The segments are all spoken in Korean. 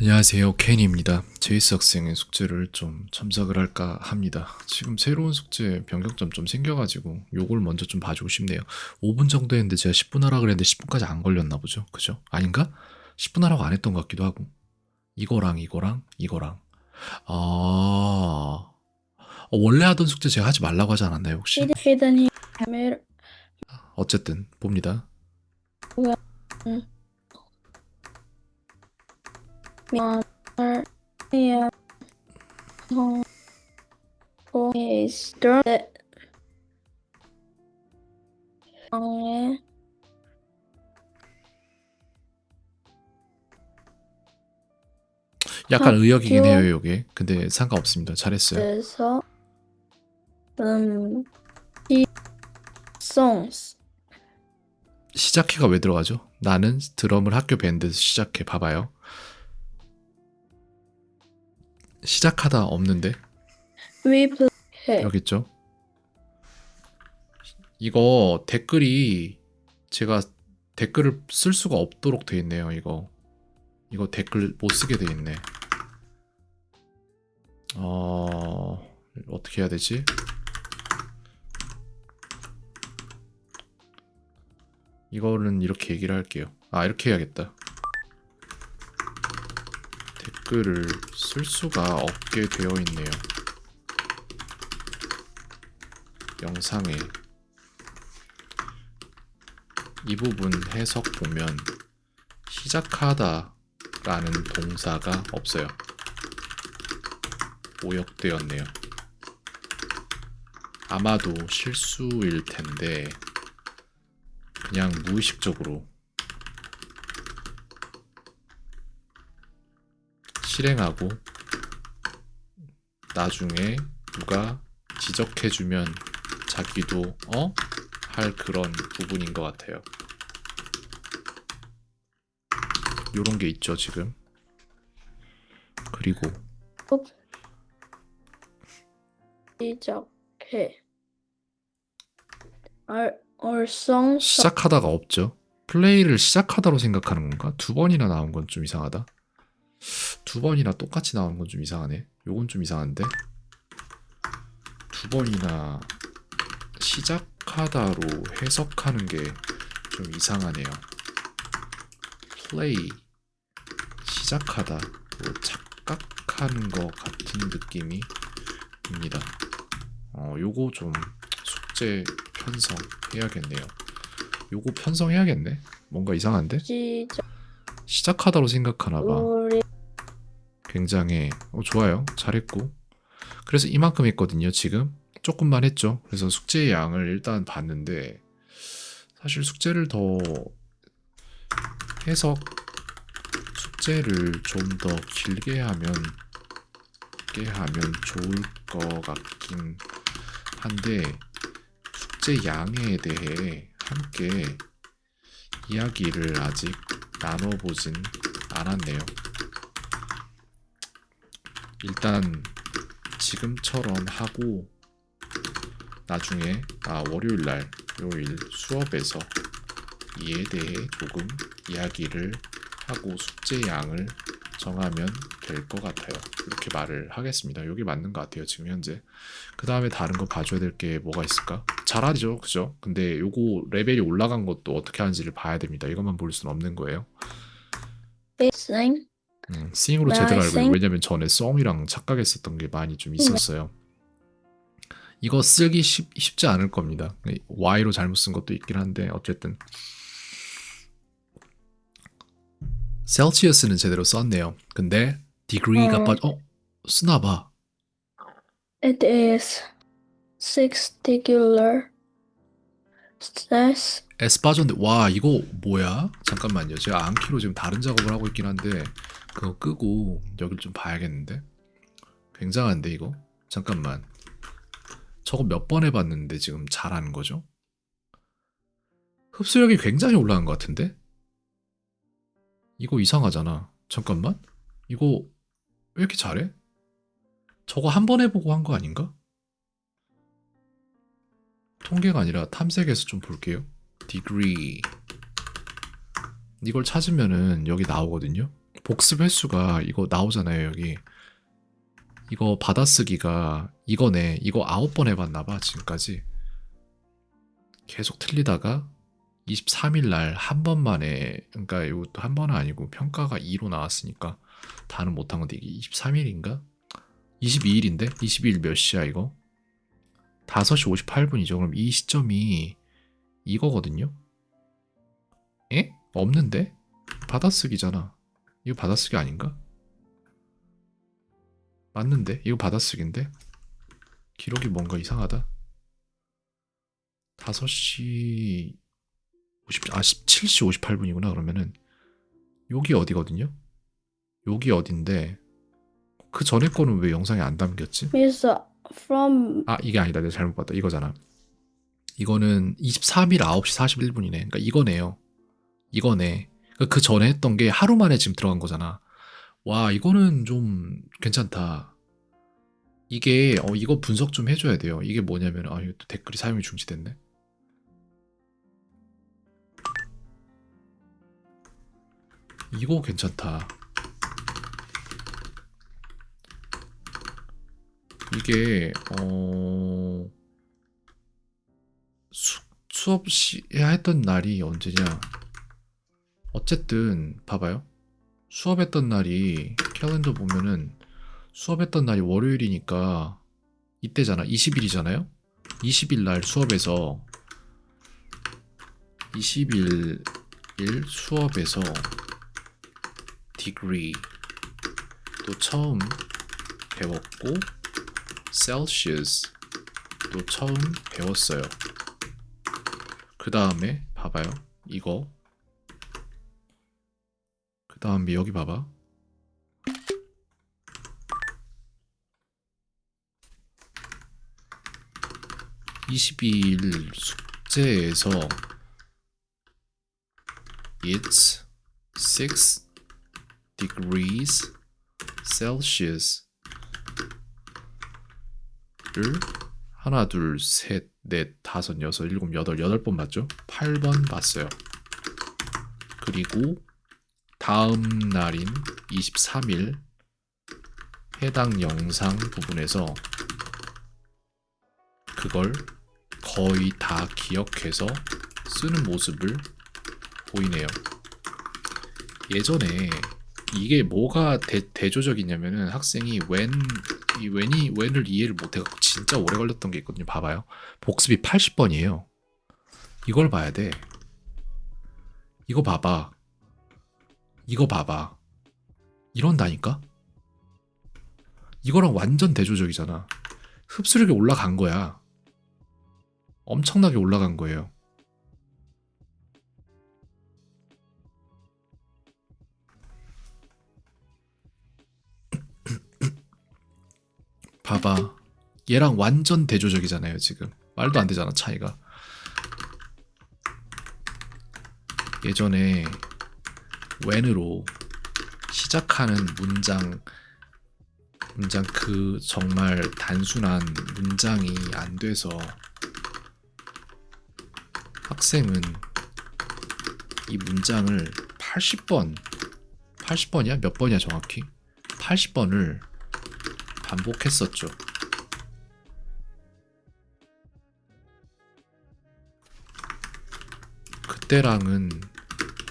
안녕하세요. 켄입니다. 제이스 학생의 숙제를 좀 첨삭을 할까 합니다. 지금 새로운 숙제 변경점 좀 생겨가지고 요걸 먼저 좀 봐주고 싶네요. 5분 정도 했는데 제가 10분 하라 그랬는데 10분까지 안 걸렸나 보죠. 그죠? 아닌가? 10분 하라고 안 했던 것 같기도 하고. 이거랑 이거랑 이거랑. 아... 어, 원래 하던 숙제 제가 하지 말라고 하지 않았나요 혹시? 어쨌든 봅니다. Mother yeah home is that 방에 약간 의역이긴 학교- 해요 요게. 근데 상관없습니다. 잘했어요. 에서 음 이 songs 시작해가 왜 들어가죠? 나는 드럼을 학교 밴드에서 시작해. 봐봐요. 시작하다 없는데 we play 여기 있죠? 이거 댓글이 제가 댓글을 쓸 수가 없도록 돼 있네요. 이거 이거 댓글 못 쓰게 돼 있네. 어 어떻게 해야 되지? 이거는 이렇게 얘기를 할게요. 아 이렇게 해야겠다. 댓글을 쓸 수가 없게 되어 있네요. 영상에 이 부분 해석 보면 시작하다 라는 동사가 없어요. 오역되었네요. 아마도 실수일 텐데 그냥 무의식적으로 실행하고 나중에 누가 지적해주면 자기도 어? 할 그런 부분인 것 같아요. 요런 게 있죠 지금. 그리고 시작해 or songs 시작하다가 없죠. 플레이를 시작하다로 생각하는 건가? 두 번이나 나온 건 좀 이상하다. 두 번이나 똑같이 나오는 건 좀 이상하네. 요건 좀 이상한데. 두 번이나 시작하다로 해석하는 게 좀 이상하네요. 플레이 시작하다 뭐 착각하는 것 같은 느낌이 듭니다. 어, 요거 좀 숙제 편성 해야겠네요. 요거 편성해야겠네. 뭔가 이상한데? 시작 시작하다로 생각하나 봐. 우리 굉장히 어, 좋아요. 잘했고. 그래서 이만큼 했거든요. 지금 조금만 했죠. 그래서 숙제의 양을 일단 봤는데 사실 숙제를 더 해석 숙제를 좀 더 길게 하면 게 하면 좋을 것 같긴 한데 숙제 양에 대해 함께 이야기를 아직 나눠보진 않았네요. 일단 지금처럼 하고 나중에 아 월요일 날 요일 수업에서 이에 대해 조금 이야기를 하고 숙제 양을 정하면 될 것 같아요. 이렇게 말을 하겠습니다. 여기 맞는 것 같아요. 지금 현재. 그 다음에 다른 거 봐줘야 될 게 뭐가 있을까? 잘하죠, 그죠? 근데 요거 레벨이 올라간 것도 어떻게 하는지를 봐야 됩니다. 이것만 볼 수는 없는 거예요. listening 음, 싱으로 나 제대로 알고. 싱? 왜냐면 전에 썸이랑 착각했었던 게 많이 좀 있었어요. 이거 쓰기 쉽, 쉽지 않을 겁니다. Y로 잘못 쓴 것도 있긴 한데 어쨌든 셀시어스는 제대로 썼네요. 근데 degree가 어. 빠져 어 쓰나 봐. it is sixticular stress S 빠졌는데 와 이거 뭐야? 잠깐만요. 제가 안키로 지금 다른 작업을 하고 있긴 한데 그거 끄고 여길 좀 봐야겠는데 굉장한데 이거 잠깐만 저거 몇 번 해봤는데 지금 잘하는 거죠? 흡수력이 굉장히 올라간 것 같은데 이거 이상하잖아. 잠깐만 이거 왜 이렇게 잘해? 저거 한 번 해보고 한 거 아닌가? 통계가 아니라 탐색해서 좀 볼게요. degree 이걸 찾으면은 여기 나오거든요. 복습 횟수가 이거 나오잖아요 여기 이거 받아쓰기가 이거네 이거 아홉 번 해봤나 봐 지금까지 계속 틀리다가 23일 날 한 번만에 그러니까 이것도 한 번은 아니고 평가가 2로 나왔으니까 다는 못한 건데 이게 23일인가? 22일인데? 22일 몇 시야 이거? 5시 58분이죠 그럼 이 시점이 이거거든요? 에? 없는데? 받아쓰기잖아 이거 받아쓰기 아닌가? 맞는데? 이거 받아쓰기인데? 기록이 뭔가 이상하다. 5시 50, 아 17시 58분이구나 그러면은 여기 어디거든요? 여기 어딘데 그 전에 거는 왜 영상에 안 담겼지? Uh, from 아 이게 아니다. 내가 잘못 봤다. 이거잖아. 이거는 23일 9시 41분이네. 그러니까 이거네요. 이거네. 그러니까 그 전에 했던 게 하루 만에 지금 들어간 거잖아. 와 이거는 좀 괜찮다. 이게 어 이거 분석 좀 해줘야 돼요. 이게 뭐냐면 아 이거 또 댓글이 사용이 중지됐네. 이거 괜찮다 이게 어 수, 수업 시 했던 날이 언제냐? 어쨌든 봐봐요. 수업했던 날이 캘린더 보면은 수업했던 날이 월요일이니까 이때잖아. 20일이잖아요? 20일 날 수업에서 20일 일 수업에서 degree 또 처음 배웠고 Celsius 또 처음 배웠어요. 그 다음에 봐봐요. 이거. 그 다음에 여기 봐봐. (22일) 숙제에서 it's six degrees Celsius 를 하나 둘 셋 넷 다섯 여섯 일곱 여덟 여덟 번 봤죠? 8번 봤어요. 그리고 다음 날인 23일 해당 영상 부분에서 그걸 거의 다 기억해서 쓰는 모습을 보이네요. 예전에 이게 뭐가 대, 대조적이냐면은 학생이 when 이 when이 when을 이해를 못해갖고 진짜 오래 걸렸던 게 있거든요. 봐봐요. 복습이 80번이에요. 이걸 봐야 돼. 이거 봐봐. 이거 봐봐. 이런다니까? 이거랑 완전 대조적이잖아. 흡수력이 올라간 거야. 엄청나게 올라간 거예요. 봐봐. 얘랑 완전 대조적이잖아요, 지금. 말도 안 되잖아, 차이가. 예전에 when으로 시작하는 문장 문장 그 정말 단순한 문장이 안 돼서 학생은 이 문장을 80번 80번이야? 몇 번이야 정확히? 80번을 반복했었죠. 그때랑은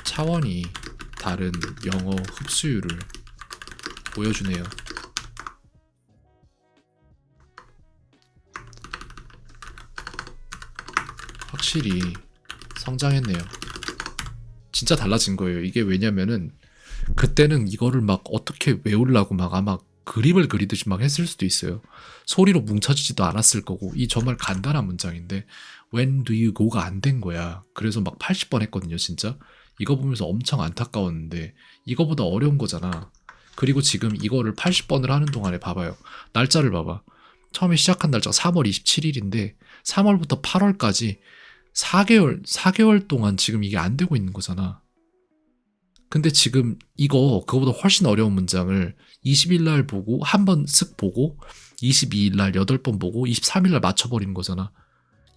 차원이 다른 영어 흡수율을 보여주네요. 확실히 성장했네요. 진짜 달라진 거예요. 이게 왜냐면은 그때는 이거를 막 어떻게 외우려고 막 아마 그림을 그리듯이 막 했을 수도 있어요. 소리로 뭉쳐지지도 않았을 거고 이 정말 간단한 문장인데 when do you go가 안 된 거야. 그래서 막 80번 했거든요, 진짜. 이거 보면서 엄청 안타까웠는데 이거보다 어려운 거잖아. 그리고 지금 이거를 80번을 하는 동안에 봐봐요. 날짜를 봐봐. 처음에 시작한 날짜가 3월 27일인데 3월부터 8월까지 4개월 4개월 동안 지금 이게 안 되고 있는 거잖아. 근데 지금 이거 그거보다 훨씬 어려운 문장을 20일 날 보고 한 번 쓱 보고 22일 날 8번 보고 23일 날 맞춰 버리는 거잖아.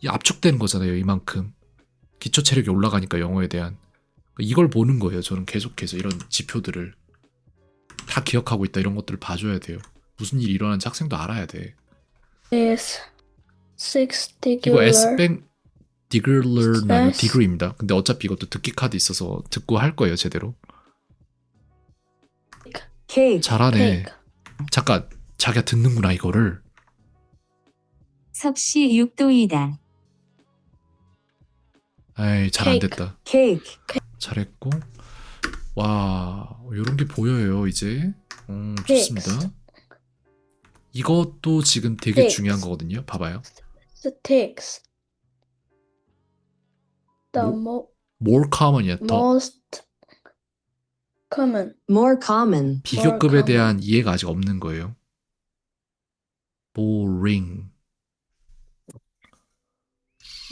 이 압축된 거잖아요, 이만큼. 기초 체력이 올라가니까 영어에 대한 이걸 보는 거예요. 저는 계속해서 이런 지표들을 다 기억하고 있다 이런 것들을 봐줘야 돼요. 무슨 일이 일어나는지 학생도 알아야 돼. six 이거 S뱅 디글러는 아니고 S. 디글입니다. 근데 어차피 이것도 듣기 카드 있어서 듣고 할 거예요 제대로. Cake, 잘하네. cake 잠깐 자기가 듣는구나 이거를. 섭씨 6도이다. 에이 잘안 Cake. 됐다. cake, 잘했고 와 이런 게 보여요 이제. 음. 좋습니다. 이것도 지금 되게. 중요한 거거든요. 봐봐요. sticks the 뭐? mo more common이야. 더 most common more common, 비교급에 common. 대한 이해가 아직 없는 거예요. boring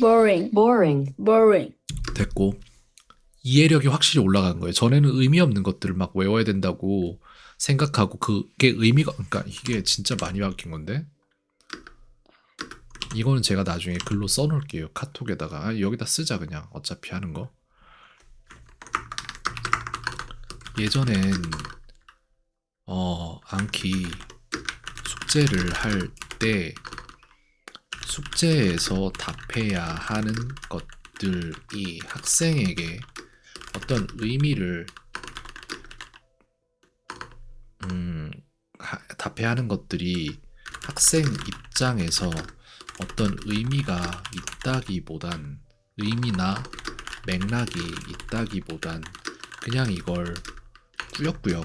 boring boring, boring 됐고 이해력이 확실히 올라간 거예요. 전에는 의미 없는 것들을 막 외워야 된다고 생각하고 그게 의미가 그러니까 이게 진짜 많이 바뀐 건데 이거는 제가 나중에 글로 써놓을게요. 카톡에다가 아, 여기다 쓰자 그냥 어차피 하는 거. 예전엔 어 안키 숙제를 할 때 숙제에서 답해야 하는 것들이 학생에게 어떤 의미를 음, 하- 답해야 하는 것들이 학생 입장에서 어떤 의미가 있다기보단 의미나 맥락이 있다기보단 그냥 이걸 꾸역꾸역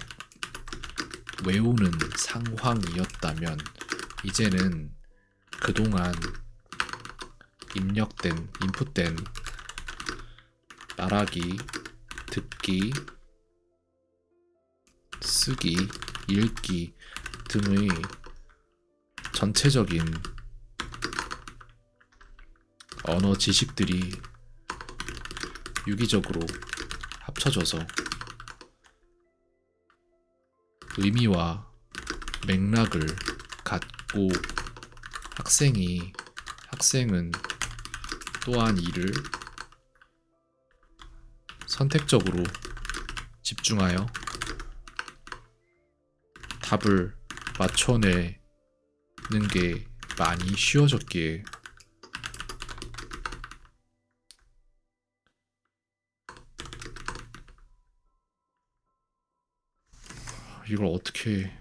외우는 상황이었다면 이제는 그동안 입력된 인풋된 말하기, 듣기, 쓰기, 읽기 등의 전체적인 언어 지식들이 유기적으로 합쳐져서 의미와 맥락을 갖고 학생이 학생은 또한 이를 선택적으로 집중하여 답을 맞춰내는 게 많이 쉬워졌기에 이걸 어떻게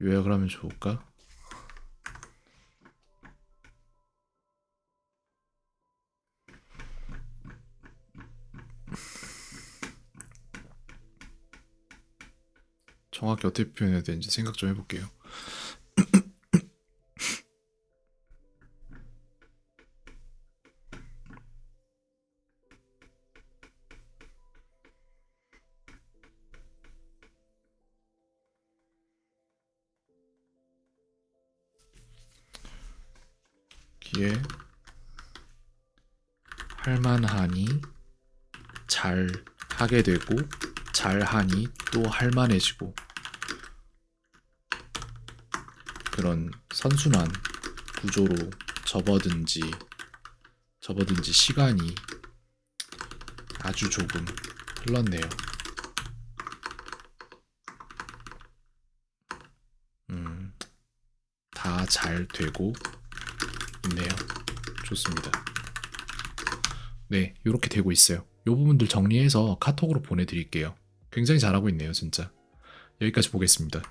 요약을 하면 좋을까? 정확히 어떻게 표현해야 되는지 생각 좀 해볼게요. 기에 할만하니 잘 하게 되고 잘하니 또 할만해지고 그런 선순환 구조로 접어든지 접어든지 시간이 아주 조금 흘렀네요. 음, 다 잘 되고 있네요. 좋습니다. 네, 이렇게 되고 있어요. 이 부분들 정리해서 카톡으로 보내드릴게요. 굉장히 잘하고 있네요, 진짜. 여기까지 보겠습니다.